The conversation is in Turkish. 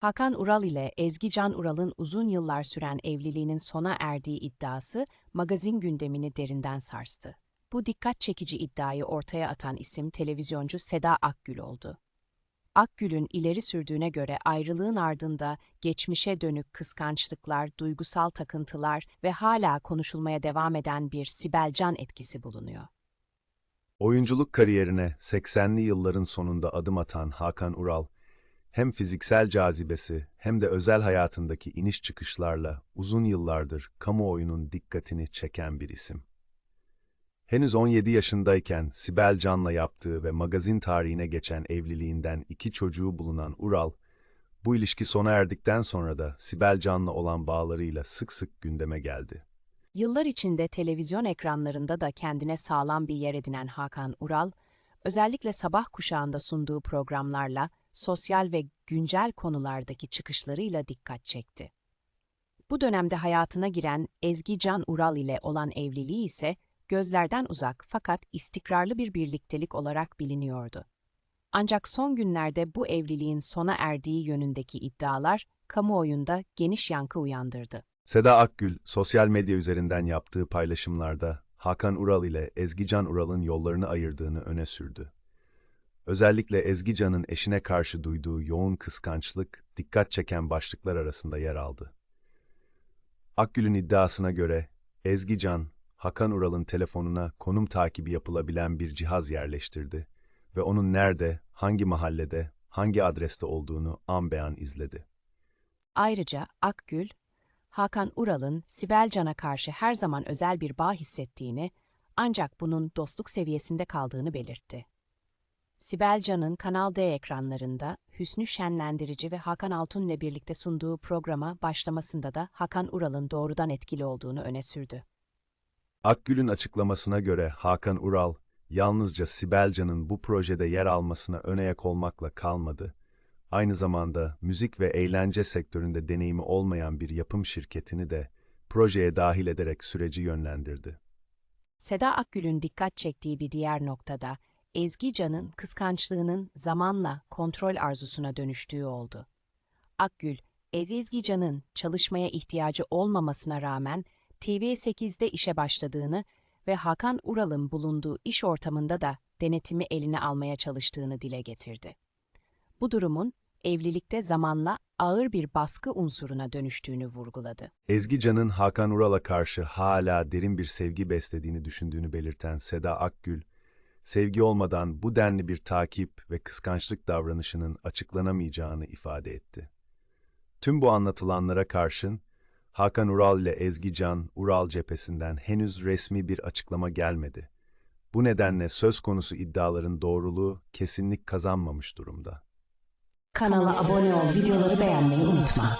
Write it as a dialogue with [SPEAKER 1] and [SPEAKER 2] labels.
[SPEAKER 1] Hakan Ural ile Ezgi Can Ural'ın uzun yıllar süren evliliğinin sona erdiği iddiası magazin gündemini derinden sarstı. Bu dikkat çekici iddiayı ortaya atan isim televizyoncu Seda Akgül oldu. Akgül'ün ileri sürdüğüne göre ayrılığın ardında geçmişe dönük kıskançlıklar, duygusal takıntılar ve hala konuşulmaya devam eden bir Sibel Can etkisi bulunuyor.
[SPEAKER 2] Oyunculuk kariyerine 80'li yılların sonunda adım atan Hakan Ural, hem fiziksel cazibesi hem de özel hayatındaki iniş çıkışlarla uzun yıllardır kamuoyunun dikkatini çeken bir isim. Henüz 17 yaşındayken Sibel Can'la yaptığı ve magazin tarihine geçen evliliğinden iki çocuğu bulunan Ural, bu ilişki sona erdikten sonra da Sibel Can'la olan bağlarıyla sık sık gündeme geldi.
[SPEAKER 1] Yıllar içinde televizyon ekranlarında da kendine sağlam bir yer edinen Hakan Ural, özellikle sabah kuşağında sunduğu programlarla sosyal ve güncel konulardaki çıkışlarıyla dikkat çekti. Bu dönemde hayatına giren Ezgi Can Ural ile olan evliliği ise gözlerden uzak fakat istikrarlı bir birliktelik olarak biliniyordu. Ancak son günlerde bu evliliğin sona erdiği yönündeki iddialar kamuoyunda geniş yankı uyandırdı.
[SPEAKER 2] Seda Akgül, sosyal medya üzerinden yaptığı paylaşımlarda Hakan Ural ile Ezgi Can Ural'ın yollarını ayırdığını öne sürdü. Özellikle Ezgi Can'ın eşine karşı duyduğu yoğun kıskançlık, dikkat çeken başlıklar arasında yer aldı. Akgül'ün iddiasına göre Ezgi Can, Hakan Ural'ın telefonuna konum takibi yapılabilen bir cihaz yerleştirdi ve onun nerede, hangi mahallede, hangi adreste olduğunu an beyan izledi.
[SPEAKER 1] Ayrıca Akgül, Hakan Ural'ın Sibel Can'a karşı her zaman özel bir bağ hissettiğini ancak bunun dostluk seviyesinde kaldığını belirtti. Sibel Can'ın Kanal D ekranlarında Hüsnü Şenlendirici ve Hakan Altun ile birlikte sunduğu programa başlamasında da Hakan Ural'ın doğrudan etkili olduğunu öne sürdü.
[SPEAKER 2] Akgül'ün açıklamasına göre Hakan Ural, yalnızca Sibel Can'ın bu projede yer almasına önayak olmakla kalmadı, aynı zamanda müzik ve eğlence sektöründe deneyimi olmayan bir yapım şirketini de projeye dahil ederek süreci yönlendirdi.
[SPEAKER 1] Seda Akgül'ün dikkat çektiği bir diğer noktada Ezgi Can'ın kıskançlığının zamanla kontrol arzusuna dönüştüğü oldu. Akgül, Ezgi Can'ın çalışmaya ihtiyacı olmamasına rağmen TV8'de işe başladığını ve Hakan Ural'ın bulunduğu iş ortamında da denetimi eline almaya çalıştığını dile getirdi. Bu durumun evlilikte zamanla ağır bir baskı unsuruna dönüştüğünü vurguladı.
[SPEAKER 2] Ezgi Can'ın Hakan Ural'a karşı hala derin bir sevgi beslediğini düşündüğünü belirten Seda Akgül, sevgi olmadan bu denli bir takip ve kıskançlık davranışının açıklanamayacağını ifade etti. Tüm bu anlatılanlara karşın, Hakan Ural ile Ezgi Can, Ural cephesinden henüz resmi bir açıklama gelmedi. Bu nedenle söz konusu iddiaların doğruluğu kesinlik kazanmamış durumda.
[SPEAKER 1] Kanala abone ol, videoları beğenmeyi unutma.